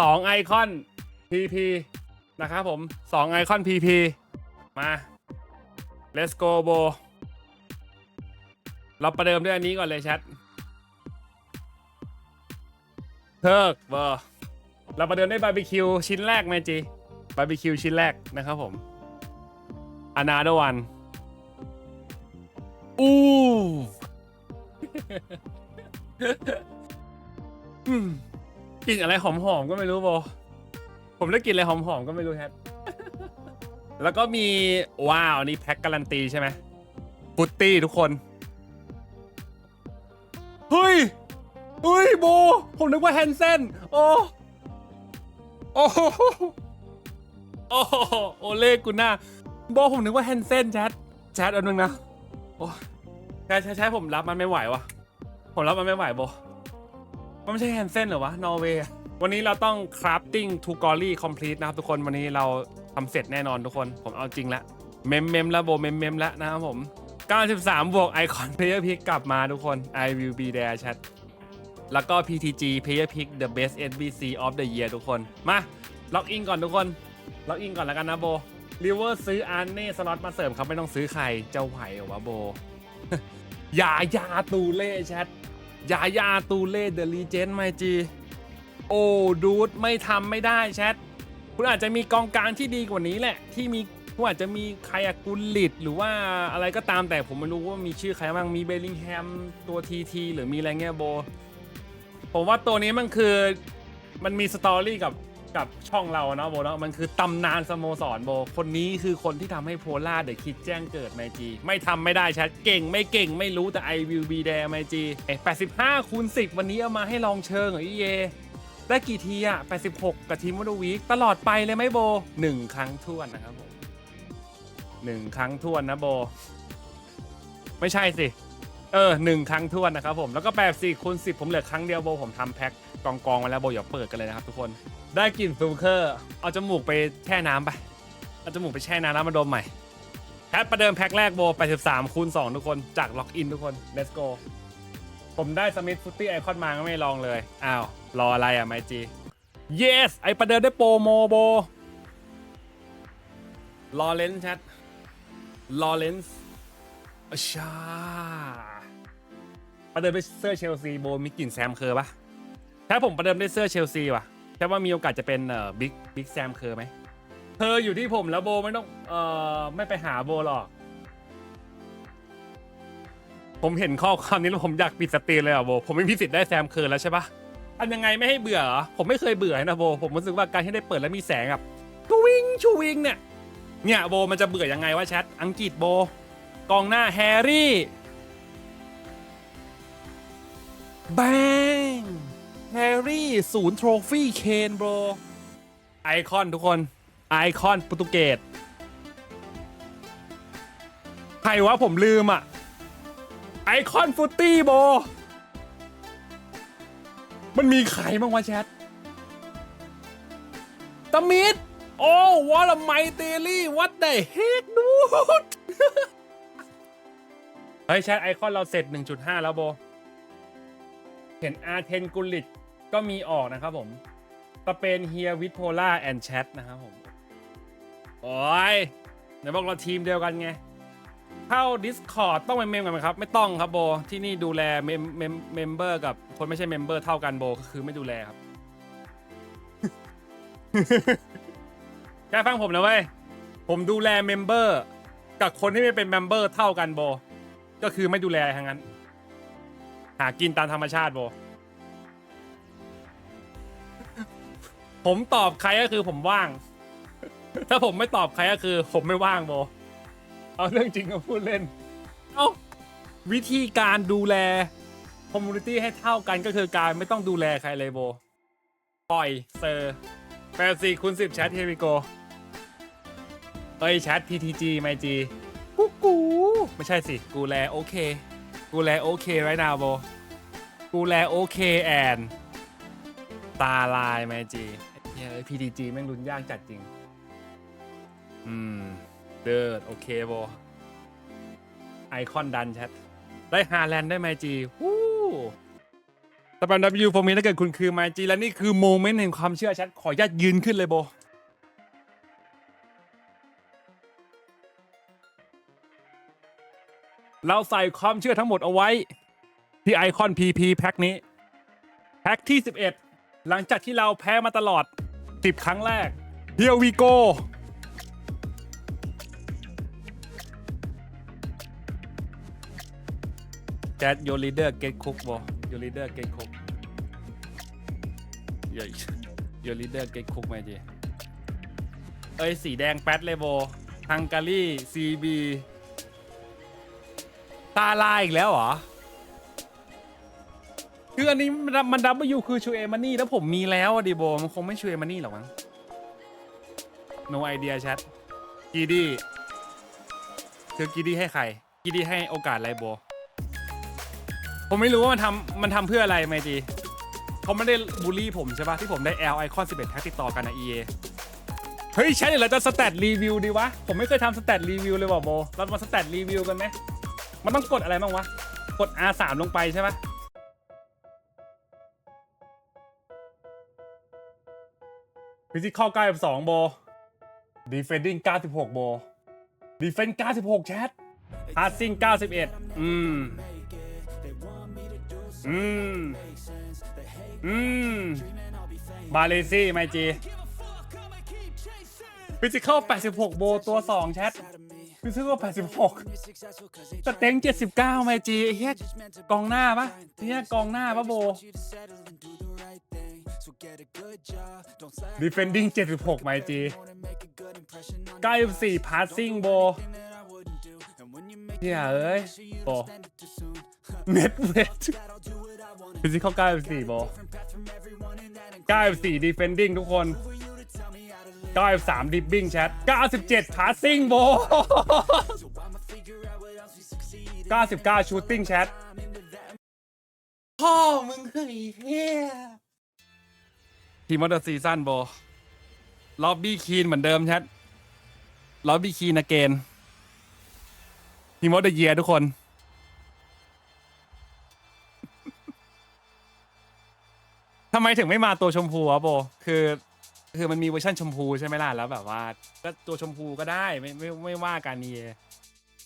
สองไอคอน PP นะครับผมสองไอคอน PP มา let's go โบเราประเดิมด้วยอันนี้ก่อนเลยแชทเทิร์กเบอร์เราประเดิมด้วยบาร์บีคิวชิ้นแรกไหมจีบาร์บีคิวชิ้นแรกนะครับผมอนาดวันอู้ อืม กลิ่นอะไรหอมๆก็ไม่รู้โบผมได้กลิ่นอะไรหอมๆก็ไม่รู้แฮท แล้วก็มีว้าวนี่แพ็คการันตีใช่ไหมฟุตตี้ทุกคน เฮ้ยเฮ้ยโบ ผมนึกว่าแฮนเซนโอ้โอ้โหโอ้โหโอเล่กุน่าโบผมนึกว่าแฮนเซนแชทแชทอันนึงนะโอ้ใช่ใช่ใช่ผมรับมันไม่ไหววะผมรับมันไม่ไหวโบ มันไม่ใช่แฮนเซนเหรอวะ นอร์เวย์ วันนี้เราต้อง crafting to glory complete นะครับทุกคน วันนี้เราทำเสร็จแน่นอนทุกคน ผมเอาจริงละ เมมเมมแล้วโบเมมเมมแล้วนะครับผม 93 บวกไอคอน player pick กลับมาทุกคน I will be there chat แล้วก็ PTG player pick the best SBC of the year ทุกคน มาล็อกอินก่อนทุกคน ล็อกอินก่อนแล้วกันนะโบริเวอร์ซื้ออันเน่สล็อตมาเสริมครับไม่ต้องซื้อใครเจ้าไหวเหรอวะโบยายาตูเล่แชท ยายาตูเล่เดอะลีเจนไมจีโอ้ดูดไม่ทำไม่ได้แชทคุณอาจจะมีกองกลางที่ดีกว่านี้แหละ ที่มีคุณอาจจะมีใครอกุลลิตหรือว่าอะไรก็ตามแต่ผมไม่รู้ว่ามีชื่อใครบ้างมีเบลลิงแฮมตัวทีทีหรือมีอะไรเงี้ยโบ ผมว่าตัวนี้มันคือมันมีสตอรี่กับ กับช่องเราเนาะโบเนาะมันคือตำนานสโมสรโบ คนนี้คือคนที่ทำให้โพล่าเดอะคิดแจ้งเกิดไมจีไม่ทำไม่ได้แชทเก่งไม่เก่งไม่รู้แต่ I will be there ไมจี85คูณ10วันนี้เอามาให้ลองเชิงเหรออีเยได้กี่ทีอะ86 กับทีมวอร์วีคตลอดไปเลยไหมโบหนึ่งครั้งท้วนนะครับผมหนึ่งครั้งท้วนนะโบ ไม่ใช่สิ เออหนึ่งครั้งทวนนะครับผมแล้วก็แบบสี่คูณสิบผมเหลือครั้งเดียวโบผมทำแพ็คกองกองๆไว้แล้วโบอย่าเปิดกันเลยนะครับทุกคนได้กลิ่นฟิลเคอร์เอาจมูกไปแช่น้ำไปเอาจมูกไปแช่น้ำแล้วมาดมใหม่แพ็คประเดิมแพ็คแรกโบ83คูณ2ทุกคนจากล็อกอินทุกคน let's go ผมได้สมิธฟุตตี้ไอคอนมาก็ไม่ลองเลยอ้าวรออะไรอะไมจี yes ไอประเดิมได้โปรโมโบรอเลนส์แชัดรอเลนส์อชา ประเดิมด้วยเสื้อเชลซีโบมีกลิ่นแซมเคอร์ปะถ้าผมประเดิมด้วยเสื้อเชลซีว่ะแค่ว่ามีโอกาสจะเป็นเอ่อบิ๊กบิ๊กแซมเคอร์ไหมเธออยู่ที่ผมแล้วโบไม่ต้องเอ่อไม่ไปหาโบหรอก ผมเห็นข้อความนี้แล้วผมอยากปิดสตรีมเลยอะโบผมไม่มีสิทธิ์ได้แซมเคิร์แล้วใช่ปะอันยังไงไม่ให้เบื่อเหรอผมไม่เคยเบื่อนะโบผมรู้สึกว่าการที่ได้เปิดแล้วมีแสงแบบชูวิงชูวิงเนี่ยเนี่ยโบมันจะเบื่อยังไงวะแชทอังกฤษโบกองหน้าแฮร์รี่ แบงแฮร์รี่ศูนย์โทรฟี่เคนโบไอคอนทุกคน ไอคอนโปรตุเกสใครวะผมลืมอะ ไอคอนฟุตตี้โบ มันมีใครบ้างวะแชทตามิดโอ้วอลไมเตลี่วัดเดเฮกดูดเฮ้ยแชทไอคอนเราเสร็จ 1.5 แล้วโบ เห็นอาเทนกุลิตก็มีออกนะครับผมสเปนเฮียวิทโพล่าแอนแชทนะครับผม โอ้ยไหนบอกเราทีมเดียวกันไง เข้า Discord ต้องเป็นเมมกันไหมครับ ไม่ต้องครับโบ ที่นี่ดูแลเมมเมมเมมเบอร์กับคนไม่ใช่เมมเบอร์เท่ากันโบก็คือไม่ดูแลครับแค่ฟังผมนะเว้ย ผมดูแลเมมเบอร์กับคนที่ไม่เป็นเมมเบอร์เท่ากันโบ ก็คือไม่ดูแลทั้งนั้น หากินตามธรรมชาติโบ ผมตอบใครก็คือผมว่าง ถ้าผมไม่ตอบใครก็คือ ผมไม่ว่างโบ เอาเรื่องจริงมาพูดเล่น เอาวิธีการดูแลคอมมูนิตี้ให้เท่ากันก็คือการไม่ต้องดูแลใครเลยโบ ปล่อยเซอร์แปดสี่คูณสิบแชทเฮวิโกเอ้ยแชท PTG ไมจีกูกู ไม่ใช่สิ กูแลโอเค กูแลโอเคไรนาโบกูแลโอเคแอนตาลายไมจีเฮ้ย PTG แม่งรุนยากจัดจริง อืม เดิดโอเคโบไอคอนดันแชทได้ฮาแลนด์ได้ไหมจีวู้สแปม W ผมมีถ้าเกิดคุณคือไมจีและนี่คือโมเมนต์แห่งความเชื่อชัดขออนุญาตยืนขึ้นเลยโบ เราใส่ความเชื่อทั้งหมดเอาไว้ ที่ไอคอน PP แพ็คนี้ แพ็คที่ 11 หลังจากที่เราแพ้มาตลอด 10 ครั้งแรก Here we go แจ๊ด your leader get cook บอ your leader get cook your your leader get cook ไหมจีเอ้ย สีแดงแป๊ดเลยโบฮังการี CB ตาลายอีกแล้วเหรอ คืออันนี้มันดับเบิลยูคือชูเอมันนี่แล้วผมมีแล้วอะดิโบมันคงไม่ชูเอมันนี่หรอกมั้ง no idea chat กีดี้คือกีดี้ให้ใครกีดี้ให้โอกาสไรโบ ผมไม่รู้ว่ามันทำมันทำเพื่ออะไรไมจีเขาไม่ได้บูลลี่ผมใช่ปะที่ผมได้ L ไอคอน11แพ็คติดต่อกันนะ EA เฮ้ยใช่เดี๋ยวเราจะสแตทรีวิวดีวะ ผมไม่เคยทำสแตทรีวิวเลยว่ะโบ เรามาสแตทรีวิวกันไหม มันต้องกดอะไรบ้างวะ กด R3 ลงไปใช่ปะฟิสิกอล92โบ defending 96โบ defense 96แชท passing 91อืม อืม อืม บาเลซี่ไมจีฟิสิกอล86โบตัว2แชท ฟิสิกอล86สเต็ง79ไมจีเฮียกองหน้าปะเฮียกองหน้าปะโบ defending 76ไมจี94 passing โบเฮียเอ้ยโบเน็ตเวทฟิสิกอล94โบ94 defending ทุกคน 93 dribbling chat 97 passing โบ99 shooting chat พ่อมึงคือไอ้เฮียทีมมอเตอร์ซีซั่นโบล็อบบี้คีนเหมือนเดิมแชทล็อบบี้คีนอเกนทีมมอเตอร์เยียทุกคนทำไมถึงไม่มาตัวชมพูวะโบ คือ คือมันมีเวอร์ชันชมพูใช่ไหมล่ะแล้วแบบว่า ก็ตัวชมพูก็ได้ไม่ไม่ไม่ว่ากันเอ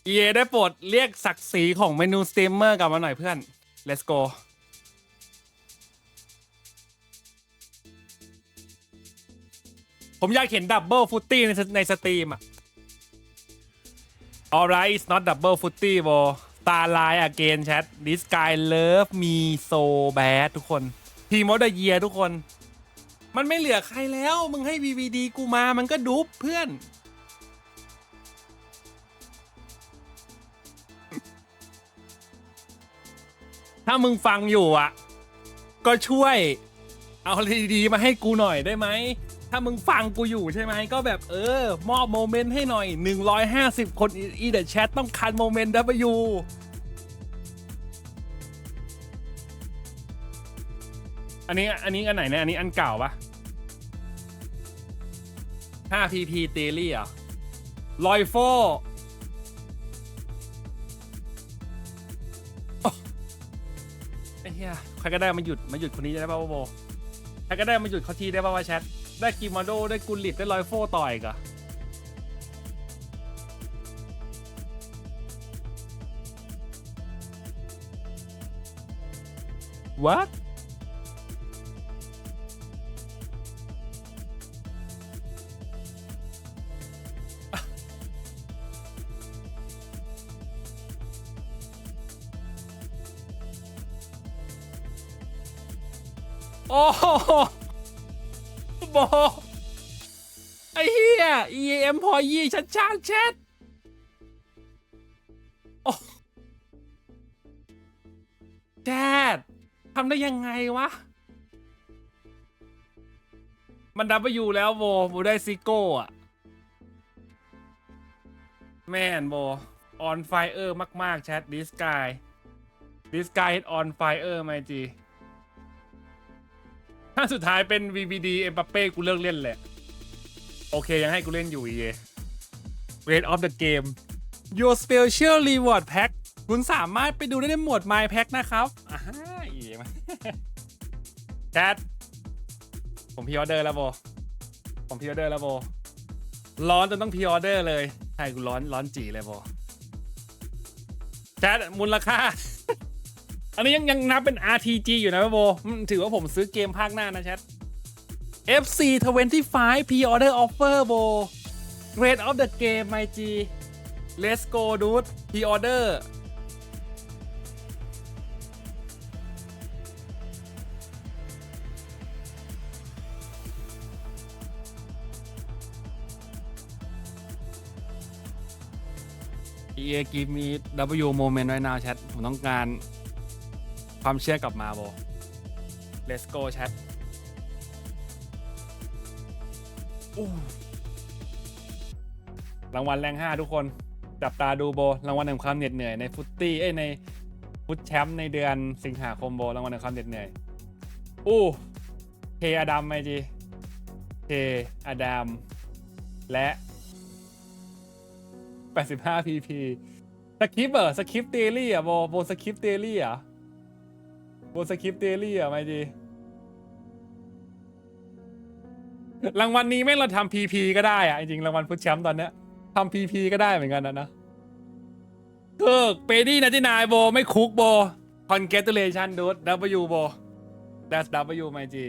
เอได้โปรดเรียกศักดิ์ศรีของเมนูสตรีมเมอร์กลับมาหน่อยเพื่อน let's go ผมอยากเห็นดับเบิลฟุตตี้ในในสตรีมอะ alright it's not double footy โบ starline again chat this guy love me so bad ทุกคน ทีมอดเยียทุกคน มันไม่เหลือใครแล้ว มึงให้ VVD กูมา มันก็ดุบเพื่อน ถ้ามึงฟังอยู่อะ ก็ช่วย เอาดีๆมาให้กูหน่อยได้ไหม ถ้ามึงฟังกูอยู่ใช่ไหม ก็แบบเออ มอบโมเมนต์ให้หน่อย 150 คนอีเดแชทต้องคันโมเมนต์ W อันนี้อันนี้อันไหนเนี่ยอันนี้อันเก่าปะ 5 PP เตลี่อะลอยโฟโอ้ไอ้เหี้ยใครก็ได้มาหยุดมาหยุดคนนี้ได้ป่าวะโบใครก็ได้มาหยุดเขาทีได้ป่าวะแชท ได้กิมาโดได้กุลิตได้ลอยโฟต่อยกะ What โอ้โหบอไอ้เหี้ย EM พอยี่ชัดชาแชทโอ้แชททำได้ยังไงวะ มันดับไปอยู่แล้วโบโบได้ซิโก้อะแม่นโบ on fire มาก ๆ แชท this guy this guy is on fire ไหมจี ถ้าสุดท้ายเป็น VVD เอ็มบัปเป้กูเลิกเล่นแหละ โอเคยังให้กูเล่นอยู่อีเ Rate of the game Your Special Reward Pack คุณสามารถไปดูได้ในหมวด My Pack นะครับอ่าอีเมาแชทผมพ r ออเดอร์แล้วโบ ผมพ r ออเดอร์แล้วโบ ร้อนจนต้องพ r ออเดอร์เลย ใช่กูร้อนร้อนจีเลยโบแชทมูลค่า อันนี้ยังยังนับเป็น RTG อยู่นะโบอืมถือว่าผมซื้อเกมภาคหน้านะแชท FC 25 Pre-order offer โบ Grade of the game my G Let's go dude Pre-order EA give me W moment right now chat ผมต้องการ ความเชื่อกลับมาโบ Let's go chat อู้รางวัลแรงห้าทุกคน จับตาดูโบ รางวัลแห่งความเหน็ดเหนื่อยในฟุตตี้เอ้ยในฟุตแชมป์ในเดือนสิงหาคมโบ รางวัลแห่งความเหน็ดเหนื่อย อู้เทอดัมไมจีเทอดัมและ 85 pp สคริปต์เหรอสคริปต์เดลี่อะโบโบสคริปต์เดลี่อะ โบสคริปต์เดลี่อะไม่ดีรางวัลนี้แม่งเราทำพีพีก็ได้อะ จริงๆรางวัลฟุตแชมป์ตอนเนี้ยทำพีพีก็ได้เหมือนกันนะนะเกิกเปดี้นะที่นายโบ ไม่คุกโบ congratulation dude W โบ that's W ไม่จี